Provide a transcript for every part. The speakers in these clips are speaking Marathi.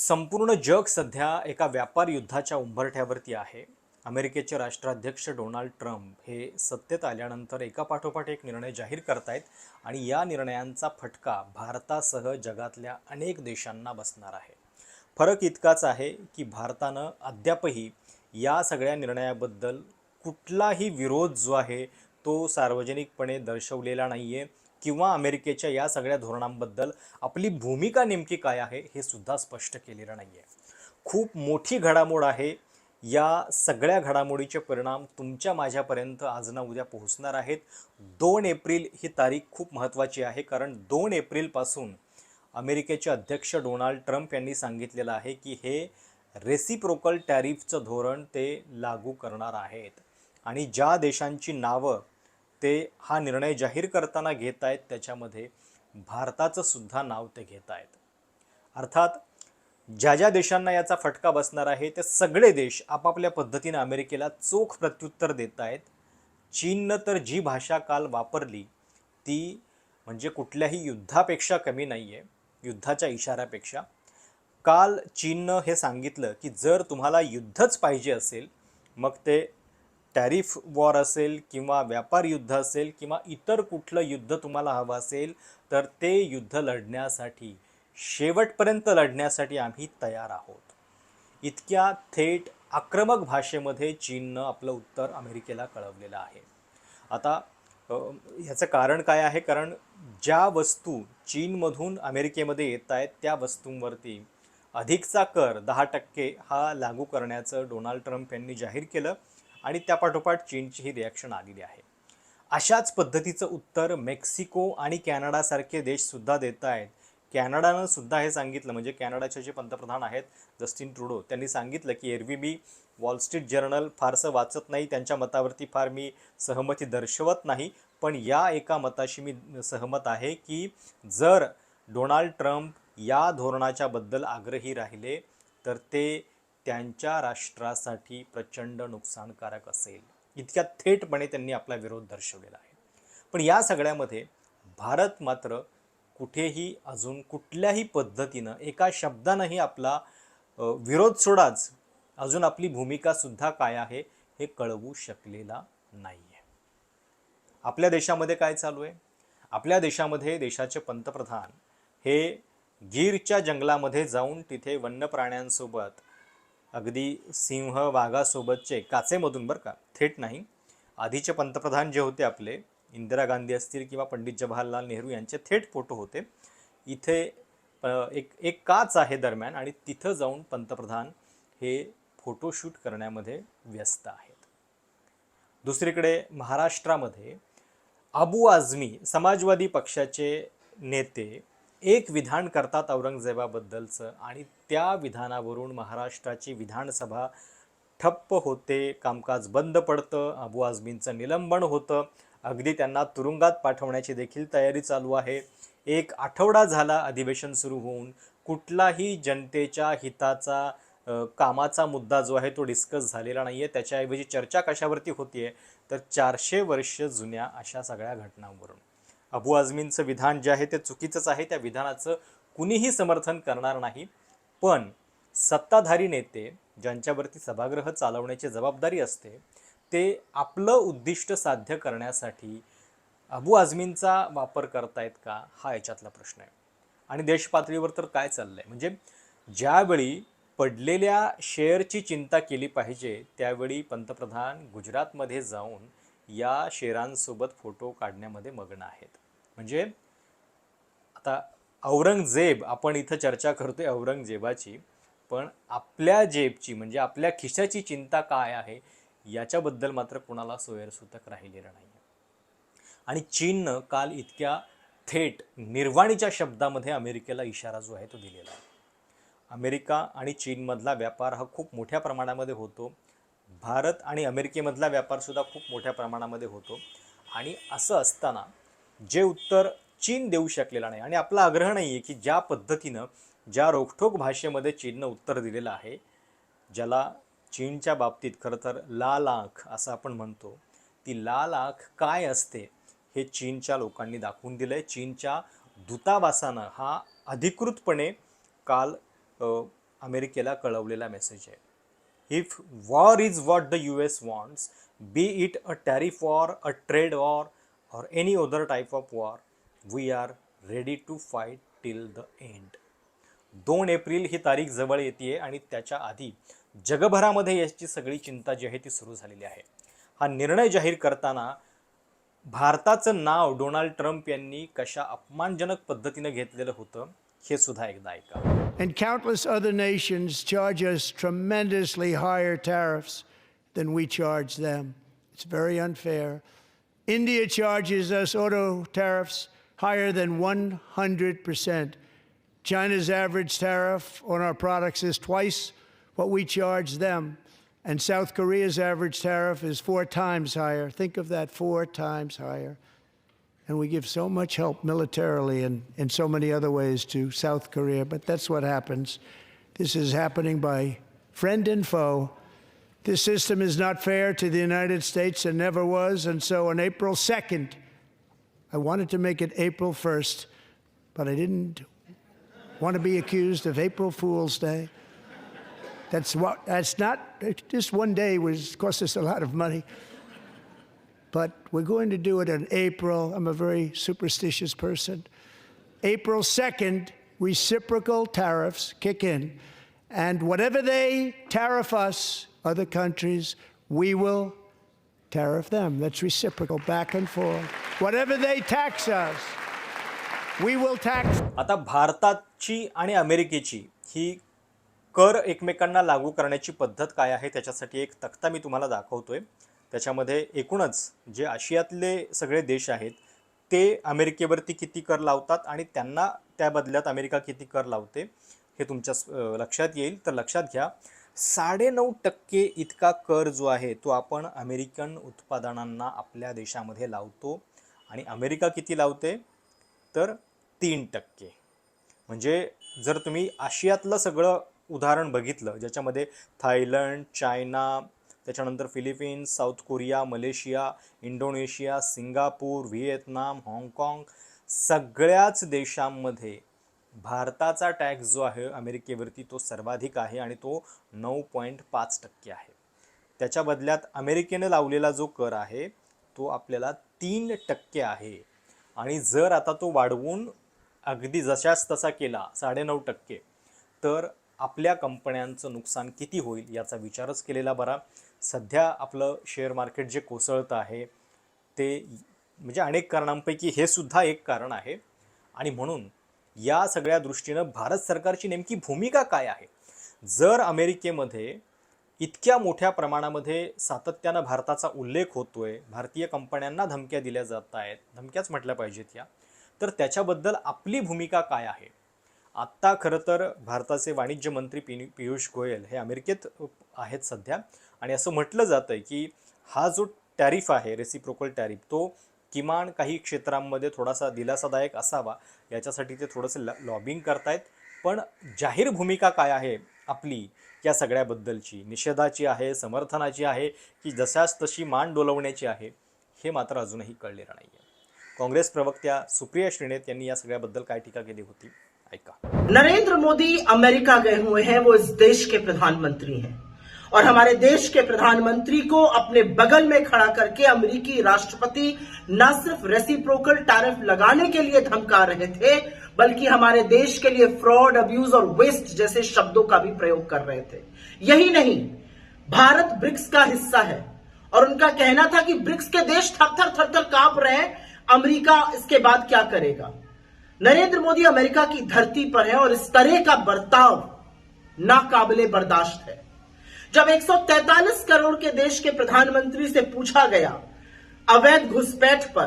संपूर्ण जग सध्या एका व्यापार युद्धाच्या उंबरठ्यावरती आहे. अमेरिकेचे राष्ट्राध्यक्ष डोनाल्ड ट्रम्प हे सत्तेत आल्यानंतर एकापाठोपाठ एक निर्णय जाहीर करतायत आणि या निर्णयांचा फटका भारतासह जगातल्या अनेक देशांना बसणार आहे. फरक इतकाच आहे की भारतानं अद्यापही या सगळ्या निर्णयाबद्दल कुठलाही विरोध जो आहे तो सार्वजनिकपणे दर्शवलेला नाही आहे किंवा अमेरिकेच्या या सगळ्या धोरणांबद्दल आपली भूमिका नेमकी काय आहे हे सुद्धा स्पष्ट केलेलं नाही आहे खूप मोठी घडामोड आहे. या सगळ्या घडामोडीचे परिणाम तुमच्या माझ्यापर्यंत आज ना उद्या पोहोचणार आहेत. दोन एप्रिल ही तारीख खूप महत्त्वाची आहे कारण दोन एप्रिलपासून अमेरिकेचे अध्यक्ष डोनाल्ड ट्रम्प यांनी सांगितलेलं आहे की हे रेसिप्रोकल टॅरिफचं धोरण ते लागू करणार आहेत. आणि ज्या देशांची नावं ते हा निर्णय जाहीर करताना घेत आहेत त्याच्यामध्ये भारताचं सुद्धा नाव ते घेत आहेत. अर्थात ज्या ज्या देशांना याचा फटका बसणार आहे ते सगळे देश आपापल्या पद्धतीनं अमेरिकेला चोख प्रत्युत्तर देत आहेत. चीननं तर जी भाषा काल वापरली ती म्हणजे कुठल्याही युद्धापेक्षा कमी नाही आहे युद्धाच्या इशाऱ्यापेक्षा. काल चीननं हे सांगितलं की जर तुम्हाला युद्धच पाहिजे असेल मग ते टॅरिफ वॉर असेल किंवा व्यापार युद्ध असेल किंवा इतर कुठलं युद्ध तुम्हाला हवं असेल तर ते युद्ध लढण्यासाठी शेवटपर्यंत लढण्यासाठी आम्ही तयार आहोत. इतक्या थेट आक्रमक भाषेमध्ये चीननं आपलं उत्तर अमेरिकेला कळवलेलं आहे. आता ह्याचं कारण काय आहे? कारण ज्या वस्तू चीनमधून अमेरिकेमध्ये येत आहेत त्या वस्तूंवरती अधिकचा कर दहा टक्के हा लागू करण्याचं डोनाल्ड ट्रम्प यांनी जाहीर केलं. आणि त्यापाठोपाठ चीनचीही रिॲक्शन आलेली आहे. अशाच पद्धतीचं उत्तर मेक्सिको आणि कॅनडासारखे देशसुद्धा देत आहेत. कॅनडानं सुद्धा हे सांगितलं म्हणजे कॅनडाचे जे पंतप्रधान आहेत जस्टिन ट्रुडो त्यांनी सांगितलं की एरवी मी वॉलस्ट्रीट जर्नल फारसं वाचत नाही त्यांच्या मतावरती फार मी सहमती दर्शवत नाही पण या एका मताशी मी सहमत आहे की जर डोनाल्ड ट्रम्प या धोरणाच्याबद्दल आग्रही राहिले तर ते त्यांच्या राष्ट्रासाठी प्रचंड नुकसानकारक असेल. इतक्या थेटपणे त्यांनी आपला विरोध दर्शवलेला आहे. पण या सगळ्यामध्ये भारत मात्र कुठेही अजून कुठल्याही पद्धतीनं एका शब्दानंही आपला विरोध सोडाच अजून आपली भूमिकासुद्धा काय आहे हे कळवू शकलेला नाही आहे आपल्या देशामध्ये काय चालू आहे? आपल्या देशामध्ये देशाचे पंतप्रधान हे गीरच्या जंगलामध्ये जाऊन तिथे वन्य प्राण्यांसोबत अगदी सिंह वाघासोबतचे काचेमधून बरं का थेट नाही. आधीचे पंतप्रधान जे होते आपले इंदिरा गांधी असतील किंवा पंडित जवाहरलाल नेहरू यांचे थेट फोटो होते. इथे एक एक काच आहे दरम्यान आणि तिथं जाऊन पंतप्रधान हे फोटोशूट करण्यामध्ये व्यस्त आहेत. दुसरीकडे महाराष्ट्रामध्ये अबू आझमी समाजवादी पक्षाचे नेते एक विधान करतात औरंगजेबाबद्दलचं आणि त्या विधानावरून महाराष्ट्राची विधानसभा ठप्प होते कामकाज बंद पडतं अबू आझमींचं निलंबन होतं. अगदी त्यांना तुरुंगात पाठवण्याची देखील तयारी चालू आहे. एक आठवडा झाला अधिवेशन सुरू होऊन. कुठलाही जनतेच्या हिताचा कामाचा मुद्दा जो आहे तो डिस्कस झालेला नाही आहे त्याच्याऐवजी चर्चा कशावरती होती आहे तर चारशे वर्ष जुन्या अशा सगळ्या घटनांवरून. अबू आझमींचं विधान जे आहे ते चुकीचंच आहे. त्या विधानाचं कुणीही समर्थन करणार नाही. पण सत्ताधारी नेते ज्यांच्यावरती सभागृह चालवण्याची जबाबदारी असते ते आपलं उद्दिष्ट साध्य करण्यासाठी अबू आझमींचा वापर करतायत का हा याच्यातला प्रश्न आहे. आणि देशपातळीवर तर काय चाललं आहे म्हणजे ज्यावेळी पडलेल्या शेअरची चिंता केली पाहिजे त्यावेळी पंतप्रधान गुजरातमध्ये जाऊन या शेरांसोबत फोटो काढण्यामध्ये मग्न आहेत. म्हणजे आता औरंगजेब आपण इथं चर्चा करतोय औरंगजेबाची पण आपल्या जेबची म्हणजे आपल्या खिशाची चिंता काय आहे याच्याबद्दल मात्र कोणाला सोयरसूतक राहिलेलं नाही आणि चीननं काल इतक्या थेट निर्वाणीच्या शब्दामध्ये अमेरिकेला इशारा जो आहे तो दिलेला आहे. अमेरिका आणि चीनमधला व्यापार हा खूप मोठ्या प्रमाणामध्ये होतो. भारत आणि अमेरिकेमधला व्यापारसुद्धा खूप मोठ्या प्रमाणामध्ये होतो. आणि असं असताना जे उत्तर चीन देऊ शकलेला नाही. आणि आपला आग्रह नाही आहे की ज्या पद्धतीनं ज्या रोखठोक भाषेमध्ये चीननं उत्तर दिलेलं आहे ज्याला चीनच्या बाबतीत खरं तर लाल आंख असं आपण म्हणतो ती लाल आंख काय असते हे चीनच्या लोकांनी दाखवून दिलं आहे चीनच्या दूतावासानं हा अधिकृतपणे काल अमेरिकेला कळवलेला मेसेज आहे. If war is what the U S wants be it a tariff war a trade war or any other type of war we are ready to fight till the end दोन एप्रिल ही तारीख जवळ येते आणि त्याच्या आधी जगभरामध्ये याची सगळी चिंता जी आहे ती सुरू झालेली आहे हा निर्णय जाहीर करताना भारताचं नाव डोनाल्ड ट्रम्प यांनी कशा अपमानजनक पद्धतीनं घेतलेलं होतं हे सुद्धा एकदा ऐका And countless other nations charge us tremendously higher tariffs than we charge them. It's very unfair. India charges us auto tariffs higher than 100%. China's average tariff on our products is twice what we charge them. And South Korea's average tariff is four times higher. Think of that, four times higher. And we give so much help militarily and in so many other ways to South Korea, but that's what happens. This is happening by friend and foe. This system is not fair to the United States and never was. And so on April 2nd, I wanted to make it April 1st, but I didn't want to be accused of April Fool's Day. That's what, that's not, just one day was cost us a lot of money but we're going to do it in April. I'm a very superstitious person. April 2nd, reciprocal tariffs kick in. And whatever they tariff us, other countries, we will tariff them. That's reciprocal, back and forth. Whatever they tax us, we will tax आता भारताची आणि अमेरिकेची ही कर एकमेकांना लागू करण्याची पद्धत काय आहे त्याच्यासाठी एक तक्ता मी तुम्हाला दाखवतोय त्याच्यामध्ये एकूणच जे आशियातले सगळे देश आहेत ते अमेरिकेवरती किती कर लावतात आणि त्यांना त्या बदल्यात अमेरिका किती कर लावते हे तुमच्या लक्षात येईल तर लक्षात घ्या साडेनऊ टक्के इतका कर जो आहे तो आपण अमेरिकन उत्पादनांना आपल्या देशामध्ये लावतो. आणि अमेरिका किती लावते? तर तीन टक्के. म्हणजे जर तुम्ही आशियातलं सगळं उदाहरण बघितलं ज्याच्यामध्ये थायलंड चायना त्याच्यानंतर Philippines South Korea Malaysia Indonesia Singapore Vietnam हाँगकाँग सगळ्याच देशांमध्ये भारताचा टॅक्स जो आहे अमेरिकेवरती तो सर्वाधिक आहे आणि तो नऊ पॉईंट पाच टक्के आहे. त्याच्या बदल्यात अमेरिकेनं लावलेला जो कर आहे तो आपल्याला तीन टक्के आहे. आणि जर आता तो वाढवून अगदी जशाच तसा केला साडेनऊ टक्के तर आपल्या कंपन्यांचं नुकसान किती होईल याचा विचारच केलेला बरा. सध्या आपलं शेअर मार्केट जे कोसळतं आहे ते म्हणजे अनेक कारणांपैकी हे सुद्धा एक कारण आहे. आणि म्हणून या सगळ्या दृष्टीनं भारत सरकारची नेमकी भूमिका काय आहे? जर अमेरिकेमध्ये इतक्या मोठ्या प्रमाणामध्ये सातत्यानं भारताचा उल्लेख होतोय भारतीय कंपन्यांना धमक्या दिल्या जात आहेत धमक्याच म्हटल्या पाहिजेत या तर त्याच्याबद्दल आपली भूमिका काय आहे? आत्ता खरं तर भारताचे वाणिज्य मंत्री पि पियुष गोयल हे अमेरिकेत आहेत सध्या. आणि असं म्हटलं जातं आहे की हा जो टॅरिफ आहे रेसिप्रोकल टॅरिफ तो किमान काही क्षेत्रांमध्ये थोडासा दिलासादायक असावा याच्यासाठी ते थोडंसं ल लॉबिंग करतायत. पण जाहीर भूमिका काय आहे आपली या सगळ्याबद्दलची? निषेधाची आहे समर्थनाची आहे की जशाच तशी मान डोलवण्याची आहे हे मात्र अजूनही कळलेलं नाही आहे काँग्रेस प्रवक्त्या सुप्रिया श्रीनेत यांनी या सगळ्याबद्दल काय टीका केली होती? ऐका. नरेंद्र मोदी अमेरिका गए हुए हैं वो इस देश के प्रधानमंत्री हैं। और हमारे देश के प्रधानमंत्री को अपने बगल में खड़ा करके अमेरिकी राष्ट्रपति न सिर्फ़ रेसिप्रोकल टैरिफ लगाने के लिए धमका रहे थे, बल्कि हमारे देश के लिए फ्रॉड अब्यूज और वेस्ट जैसे शब्दों का भी प्रयोग कर रहे थे। यही नहीं, भारत ब्रिक्स का हिस्सा है, और उनका कहना था कि ब्रिक्स के देश थर थर थर थर काँप रहे हैं, अमेरिका इसके बाद क्या करेगा? नरेंद्र मोदी अमेरिका की धरती पर है और इस तरह का बर्ताव नाकाबिले बर्दाश्त है। जब 143 करोड़ के देश के प्रधानमंत्री से पूछा गया अवैध घुसपैठ पर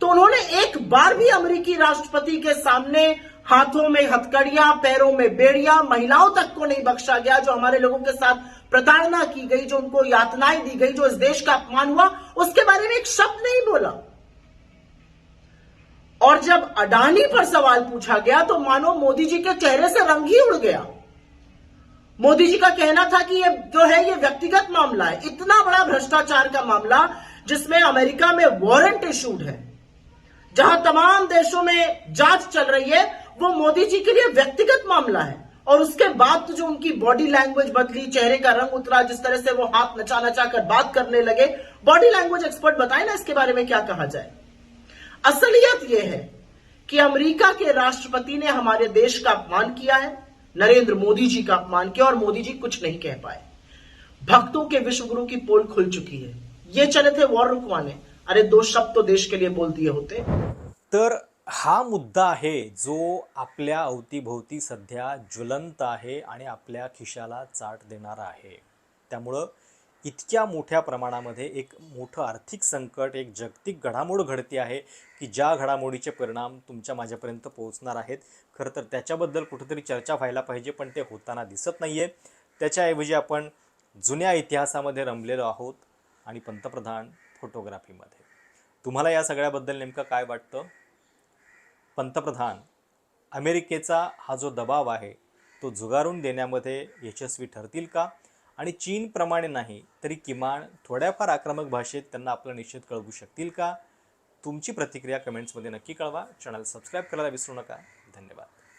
तो उन्होंने एक बार भी अमेरिकी राष्ट्रपति के सामने हाथों में हथकड़ियाँ, पैरों में बेड़ियाँ, महिलाओं तक को नहीं बख्शा गया, जो हमारे लोगों के साथ प्रताड़ना की गई, जो उनको यातनाएँ दी गई, जो इस देश का अपमान हुआ, उसके बारे में एक शब्द नहीं बोला। और जब अडानी पर सवाल पूछा गया तो मानो मोदी जी के चेहरे से रंग ही उड़ गया। मोदी जी का कहना था कि ये जो है, ये व्यक्तिगत मामला है। इतना बड़ा भ्रष्टाचार का मामला जिसमें अमेरिका में वारंट इशूड है, जहाँ तमाम देशों में जाँच चल रही है, वो मोदी जी के लिए व्यक्तिगत मामला है। और उसके बाद तो जो उनकी बॉडी लैंग्वेज बदली, चेहरे का रंग उतरा, जिस तरह से वो हाथ नचा नचा कर बात करने लगे बॉडी लैंग्वेज एक्सपर्ट बताए ना इसके बारे में क्या कहा जाए। असलियत यह है कि अमेरिका के राष्ट्रपति ने हमारे देश का अपमान किया है। नरेंद्र मोदी जी का अपमान किया और मोदी जी कुछ नहीं कह पाए। भक्तों के विश्वगुरु की पोल खुल चुकी है। ये चले थे वॉर रुकवाने। अरे दो शब्द तो देश के लिए बोल दिए होते। तर हा मुद्दा आहे जो आपल्या अवतीभोवती सध्या ज्वलंत आहे आणि आपल्या खिशाला चाट देणारा आहे. त्यामुळं इतक्या मोठ्या प्रमाणामध्ये एक मोठं आर्थिक संकट एक जागतिक घडामोड घडते आहे की ज्या घडामोडीचे परिणाम तुमच्या माझ्यापर्यंत पोहोचणार आहेत. खरं तर त्याच्याबद्दल कुठेतरी चर्चा व्हायला पाहिजे पण ते होताना दिसत नाही आहे त्याच्याऐवजी आपण जुन्या इतिहासामध्ये रमलेलो आहोत आणि पंतप्रधान फोटोग्राफीमध्ये. तुम्हाला या सगळ्याबद्दल नेमकं काय वाटतं? पंतप्रधान अमेरिकेचा हा जो दबाव आहे तो जुगारून देण्यामध्ये यशस्वी ठरतील का? आणि चीनप्रमाणे नाही तरी किमान थोड्याफार आक्रमक भाषेत त्यांना आपला निषेध कळवू शकतील का? तुमची प्रतिक्रिया कमेंट्समध्ये नक्की कळवा. चॅनल सबस्क्राईब करायला विसरू नका. धन्यवाद.